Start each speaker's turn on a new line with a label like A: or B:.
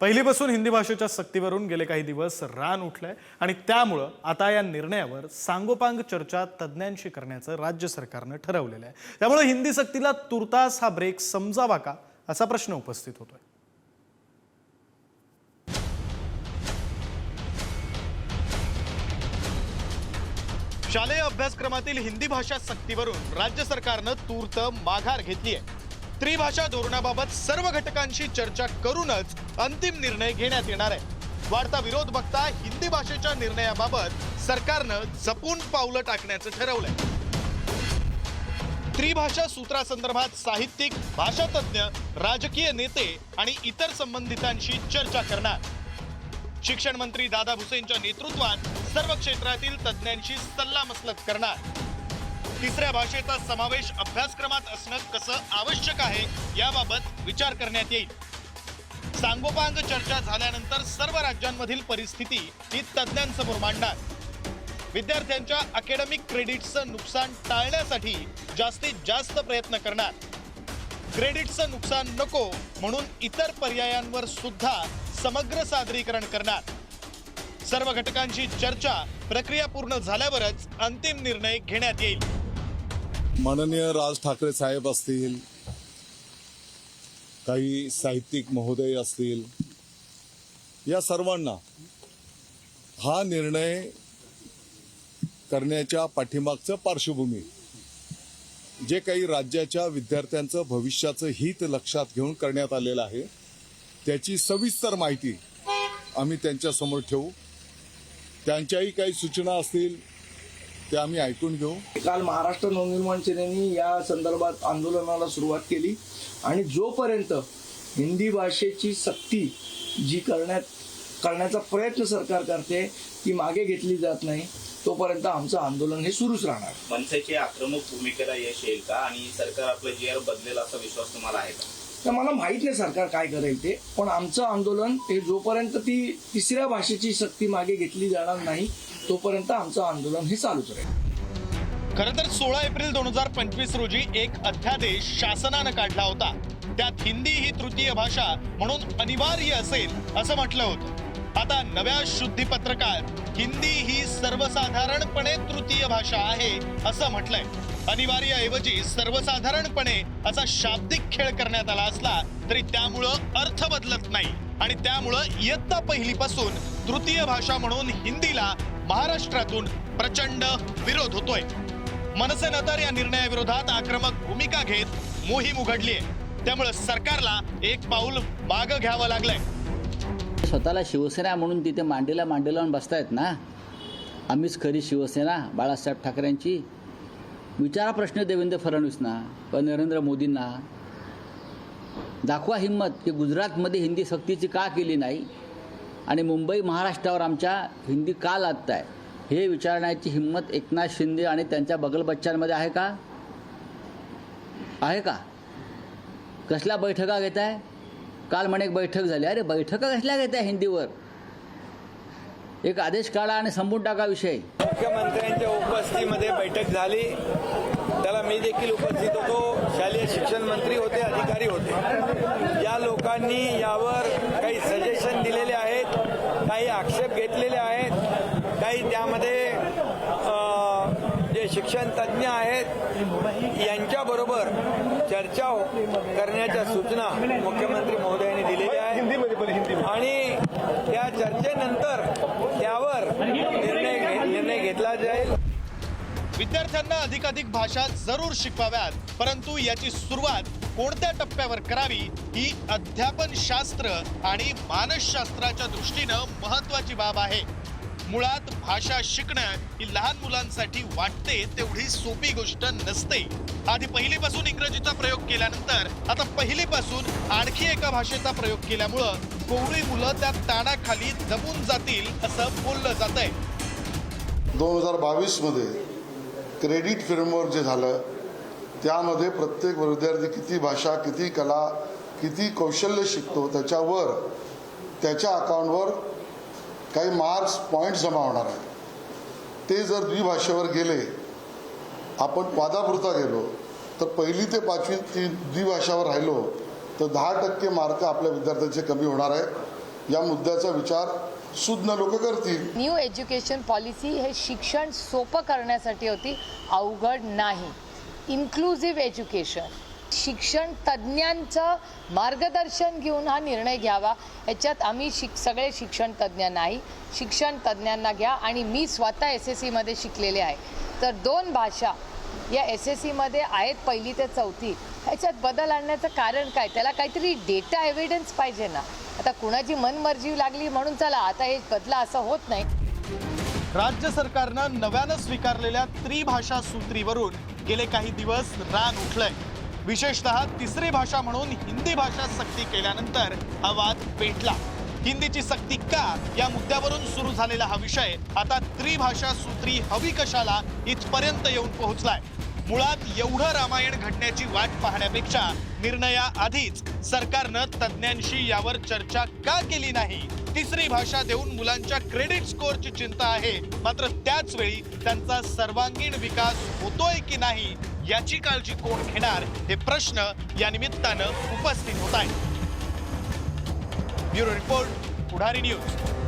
A: पहिलीपासून हिंदी भाषेच्या सक्तीवरून गेले काही दिवस रान उठलंय आणि त्यामुळं आता या निर्णयावर सांगोपांग चर्चा तज्ज्ञांशी करण्याचं राज्य सरकारनं ठरवलेलं आहे. त्यामुळे हिंदी सक्तीला तुर्तास हा ब्रेक समजावा का असा प्रश्न उपस्थित होतोय. शालेय अभ्यासक्रमातील हिंदी भाषा सक्तीवरून राज्य सरकारनं तूर्त माघार घेतली आहे त्रिभाषा धोरणाबाबत सर्व घटकांशी चर्चा करूनच अंतिम निर्णय घेण्यात येणार आहे. वाढता विरोध बघता हिंदी भाषेच्या निर्णयाबाबत सरकारनं जपून पावलं टाकण्याचं ठरवलंय. त्रिभाषा सूत्रासंदर्भात साहित्यिक भाषातज्ञ राजकीय नेते आणि इतर संबंधितांशी चर्चा करणार. शिक्षण मंत्री दादा भुसेंच्या नेतृत्वात सर्व क्षेत्रातील तज्ज्ञांशी सल्लामसलत करणार. तिसऱ्या भाषेचा समावेश अभ्यासक्रमात असणं कसं आवश्यक आहे याबाबत विचार करण्यात येईल. सांगोपांग चर्चा झाल्यानंतर सर्व राज्यांमधील परिस्थिती ही तज्ज्ञांसमोर मांडणार. विद्यार्थ्यांच्या अकॅडमिक क्रेडिटचं नुकसान टाळण्यासाठी जास्तीत जास्त प्रयत्न करणार. क्रेडिटचं नुकसान नको म्हणून इतर पर्यायांवर सुद्धा समग्र सादरीकरण करणार. सर्व घटकांची चर्चा प्रक्रिया पूर्ण झाल्यावरच अंतिम निर्णय घेण्यात येईल.
B: माननीय राज ठाकरे साहेब असतील काही साहित्यिक महोदय असतील या सर्वांना हा निर्णय करण्याच्या पाठीमागचं पार्श्वभूमी जे काही राज्याच्या विद्यार्थ्यांचं भविष्याचं हित लक्षात घेऊन करण्यात आलेलं आहे त्याची सविस्तर माहिती आम्ही त्यांच्यासमोर ठेवू. त्यांच्याही काही सूचना असतील ते आम्ही ऐकून घेऊ.
C: काल महाराष्ट्र नवनिर्माण सेनेने या संदर्भात आंदोलनाला सुरुवात केली आणि जोपर्यंत हिंदी भाषेची सक्ती जी करण्यात करण्याचा प्रयत्न सरकार करते ती मागे घेतली जात नाही तोपर्यंत आमचं आंदोलन हे सुरूच राहणार.
D: मनसेच्या आक्रमक भूमिकेला यश येईल का? आणि सरकार आपलं जी आर बदलेल असा विश्वास तुम्हाला आहे का?
C: तर मला माहीत नाही सरकार काय करेल ते. पण आमचं आंदोलन हे जोपर्यंत ती तिसऱ्या भाषेची सक्ती मागे घेतली जाणार नाही तोपर्यंत आमचं आंदोलन हे चालूच राहील.
A: खरं तर सोळा एप्रिल दोन हजार पंचवीस रोजी एक अध्यादेश शासनानं काढला होता. त्यात हिंदी ही तृतीय भाषा म्हणून अनिवार्य असेल असं म्हटलं होतं. आता नव्या शुद्धीपत्रकात हिंदी ही सर्वसाधारणपणे तृतीय भाषा आहे असं म्हटलंय. अनिवार्य ऐवजी सर्वसाधारणपणे असा शाब्दिक खेळ करण्यात आला असला तरी त्यामुळं अर्थ बदलत नाही. आणि त्यामुळं इयत्ता पहिलीपासून तृतीय भाषा म्हणून हिंदीला महाराष्ट्रातून प्रचंड विरोध होतोय. मनसे तर या निर्णयाविरोधात आक्रमक भूमिका घेत मोहीम उघडली आहे त्यामुळे सरकारला एक पाऊल मागं घ्यावं लागलंय.
E: स्वतःला शिवसेना म्हणून तिथे मांडीला मांडी लावून बसतायत ना? आम्हीच खरी शिवसेना बाळासाहेब ठाकरेंची. विचारा प्रश्न देवेंद्र फडणवीसना व नरेंद्र मोदींना. दाखवा हिंमत की गुजरातमध्ये हिंदी सक्तीची का केली नाही? आणि मुंबई महाराष्ट्रावर आमच्या हिंदी का लादत आहे हे विचारण्याची हिंमत एकनाथ शिंदे आणि त्यांच्या बगलबच्चांमध्ये आहे का? आहे का? कसल्या बैठका घेत आहे काल म्हणे एक बैठक झाली. अरे बैठका कसल्या घेत आहे हिंदीवर? एक आदेश काढा आणि संपून टाका विषय.
F: मुख्यमंत्र्यांच्या उपस्थितीमध्ये बैठक झाली. त्याला मी देखील उपस्थित होतो. शालेय शिक्षण मंत्री होते अधिकारी होते. या लोकांनी यावर काही सजेशन दिलेले आहेत काही आक्षेप घेतलेले आहेत काही त्यामध्ये जे शिक्षण तज्ज्ञ आहेत यांच्याबरोबर चर्चा करण्याच्या सूचना मुख्यमंत्री महोदयांनी दिलेल्या आहेत. आणि त्या चर्चेनंतर त्यावर निर्णय निर्णय घेतला जाईल.
A: विद्यार्थ्यांना अधिकाधिक भाषा जरूर शिकवाव्यात परंतु याची सुरुवात कोणत्या टप्प्यावर करावी ही अध्यापन शास्त्र आणि मानसशास्त्राच्या दृष्टीनं महत्वाची बाब आहे. मुळात भाषा शिकणं ही लहान मुलांसाठी वाटते तेवढी सोपी गोष्ट नसते. आधी पहिलीपासून इंग्रजीचा प्रयोग केल्यानंतर आता पहिलीपासून आणखी एका भाषेचा प्रयोग केल्यामुळं कोवळी मुलं त्या ताणाखाली दबून जातील असं बोललं जात आहे
G: दोन हजार बावीसमध्ये क्रेडिट फ्रेमवर्क जे झालं त्यामध्ये प्रत्येक विद्यार्थी किती भाषा किती कला किती कौशल्य शिकतो त्याच्यावर त्याच्या अकाउंटवर काही मार्क्स पॉईंट जमा होणार आहे ते जर द्विभाषेवर गेले आपण वादापुरता गेलो तर पहिली ते पाचवी ती द्विभाषावर राहिलो तर दहा टक्के मार्क आपल्या विद्यार्थ्यांचे कमी होणार आहे या मुद्द्याचा विचार सुज्ञ लोक करतील.
H: न्यू एज्युकेशन पॉलिसी हे शिक्षण सोपं करण्यासाठी होती अवघड नाही. इन्क्लुझिव्ह एज्युकेशन शिक्षण तज्ज्ञांचं मार्गदर्शन घेऊन हा निर्णय घ्यावा. याच्यात आम्ही शिक सगळे शिक्षण तज्ज्ञ नाही. शिक्षण तज्ज्ञांना घ्या आणि मी स्वतः एस एस सीमध्ये शिकलेले आहे. तर दोन भाषा या एस एस सीमध्ये आहेत पहिली ते चौथी. ह्याच्यात बदल आणण्याचं कारण काय? त्याला काहीतरी डेटा एव्हिडन्स पाहिजे ना. आता कुणाची मनमर्जी लागली म्हणून चला आता हे बदला असं होत नाही.
A: राज्य सरकारनं नव्यानं स्वीकारलेल्या त्रिभाषा सूत्रीवरून गेले काही दिवस रान उठलंय. विशेषतः तिसरी भाषा म्हणून हिंदी भाषा सक्ती केल्यानंतर हा वाद पेटला. हिंदीची सक्ती का या मुद्द्यावरून सुरू झालेला हा विषय आता त्रिभाषा सूत्री हवी कशाला इथपर्यंत येऊन पोहोचलाय. मुळात एवढं रामायण घडण्याची वाट पाहण्यापेक्षा निर्णयाआधीच सरकारनं तज्ज्ञांशी यावर चर्चा का केली नाही? तिसरी भाषा देऊन मुलांच्या क्रेडिट स्कोअरची चिंता आहे. मात्र त्याच वेळी त्यांचा सर्वांगीण विकास होतोय की नाही याची काळजी कोण घेणार हे प्रश्न या निमित्तानं उपस्थित होत आहेत. Bureau report Pudhari news.